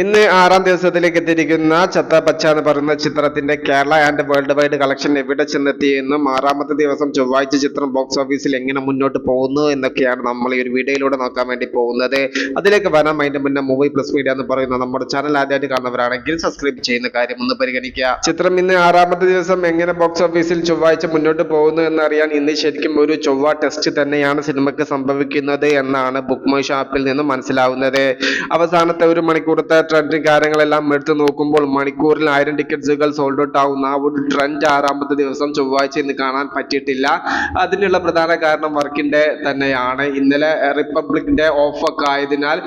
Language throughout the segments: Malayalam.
ഇന്ന് ആറാം ദിവസത്തിലേക്ക് എത്തിയിരിക്കുന്ന ചത്ത പച്ച എന്ന് പറയുന്ന ചിത്രത്തിന്റെ Kerala and world wide collection എവിടെ ചെന്നെത്തി എന്നും ആറാമത്തെ ദിവസം ചൊവ്വാഴ്ച ചിത്രം ബോക്സ് ഓഫീസിൽ എങ്ങനെ മുന്നോട്ട് പോകുന്നു എന്നൊക്കെയാണ് നമ്മൾ ഈ ഒരു വീഡിയോയിലൂടെ നോക്കാൻ വേണ്ടി പോകുന്നത്. അതിലേക്ക് വരാൻ അതിന്റെ മുന്നേ മൂവി പ്ലസ് മീഡിയ എന്ന് പറയുന്ന നമ്മുടെ ചാനൽ ആദ്യമായിട്ട് കാണുന്നവരാണെങ്കിൽ സബ്സ്ക്രൈബ് ചെയ്യുന്ന കാര്യം ഒന്ന് പരിഗണിക്കുക. ചിത്രം ഇന്ന് ആറാമത്തെ ദിവസം എങ്ങനെ ബോക്സ് ഓഫീസിൽ ചൊവ്വാഴ്ച മുന്നോട്ട് പോകുന്നു എന്നറിയാൻ ഇന്ന് ശരിക്കും ഒരു ചൊവ്വ ടെസ്റ്റ് തന്നെയാണ് സിനിമയ്ക്ക് സംഭവിക്കുന്നത് എന്നാണ് ബുക്ക് മൈ ഷാപ്പിൽ നിന്ന് മനസ്സിലാവുന്നത്. അവസാനത്തെ ഒരു മണിക്കൂറത്തെ ട്രെൻഡ് കാര്യങ്ങളെല്ലാം എടുത്തു നോക്കുമ്പോൾ മണിക്കൂറിൽ ആയിരം ടിക്കറ്റ്സുകൾ സോൾഡ് ഔട്ട് ആവുന്ന ആ ഒരു ട്രെൻഡ് ആറാമത്തെ ദിവസം ചൊവ്വാഴ്ച ഇന്ന് കാണാൻ പറ്റിയിട്ടില്ല. അതിനുള്ള പ്രധാന കാരണം വർക്കിന്റെ തന്നെയാണ്. ഇന്നലെ റിപ്പബ്ലിക്കിന്റെ ഓഫ് ഒക്കെ ആയതിനാൽ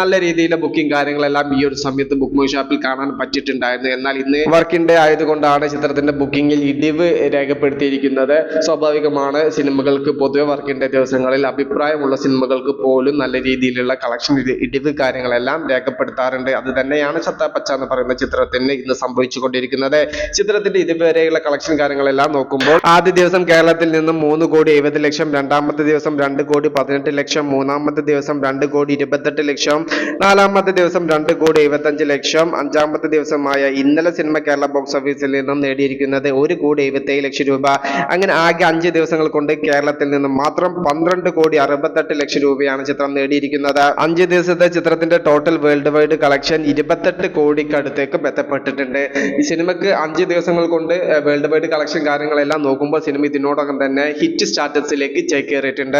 നല്ല രീതിയിലെ ബുക്കിംഗ് കാര്യങ്ങളെല്ലാം ഈ ഒരു സമയത്ത് ബുക്ക് മൈ ഷാപ്പിൽ കാണാൻ പറ്റിയിട്ടുണ്ടായിരുന്നു. എന്നാൽ ഇന്ന് വർക്കിന്റെ ആയതുകൊണ്ടാണ് ചിത്രത്തിന്റെ ബുക്കിംഗിൽ ഇടിവ് രേഖപ്പെടുത്തിയിരിക്കുന്നത്. സ്വാഭാവികമാണ് സിനിമകൾക്ക് പൊതുവെ വർക്കിന്റെ ദിവസങ്ങളിൽ അഭിപ്രായമുള്ള സിനിമകൾക്ക് പോലും നല്ല രീതിയിലുള്ള കളക്ഷൻ ഇടിവ് കാര്യങ്ങളെല്ലാം രേഖപ്പെടുത്താറുണ്ട്. അത് തന്നെയാണ് ചത്ത പച്ച എന്ന് പറയുന്ന ചിത്രത്തിന് ഇന്ന് സംഭവിച്ചുകൊണ്ടിരിക്കുന്നത്. ചിത്രത്തിന്റെ ഇതുവരെയുള്ള കളക്ഷൻ കാര്യങ്ങളെല്ലാം നോക്കുമ്പോൾ ആദ്യ ദിവസം കേരളത്തിൽ നിന്നും മൂന്ന് കോടി എഴുപത് ലക്ഷം രണ്ടാമത്തെ ദിവസം രണ്ട് കോടി പതിനെട്ട് ലക്ഷം മൂന്നാമത്തെ ദിവസം രണ്ട് കോടി ഇരുപത്തെട്ട് ലക്ഷം നാലാമത്തെ ദിവസം രണ്ട് കോടി എഴുപത്തഞ്ച് ലക്ഷം അഞ്ചാമത്തെ ദിവസമായ ഇന്നലെ സിനിമ കേരള ബോക്സ് ഓഫീസിൽ നിന്നും നേടിയിരിക്കുന്നത് ഒരു കോടി എഴുപത്തേഴ് ലക്ഷം രൂപ. അങ്ങനെ ആകെ അഞ്ച് ദിവസങ്ങൾ കൊണ്ട് കേരളത്തിൽ നിന്നും മാത്രം പന്ത്രണ്ട് കോടി അറുപത്തെട്ട് ലക്ഷം രൂപയാണ് ചിത്രം നേടിയിരിക്കുന്നത്. അഞ്ച് ദിവസത്തെ ചിത്രത്തിന്റെ ടോട്ടൽ വേൾഡ് വൈഡ് കളക്ഷൻ ഇരുപത്തെട്ട് കോടിക്കടുത്തേക്ക് എത്തപ്പെട്ടിട്ടുണ്ട് ഈ സിനിമക്ക് അഞ്ച് ദിവസങ്ങൾ കൊണ്ട് വേൾഡ് വൈഡ് കളക്ഷൻ കാര്യങ്ങളെല്ലാം നോക്കുമ്പോൾ സിനിമ ഇതിനോടകം തന്നെ ഹിറ്റ് സ്റ്റാറ്റസിലേക്ക് ചേക്കേറിയിട്ടുണ്ട്.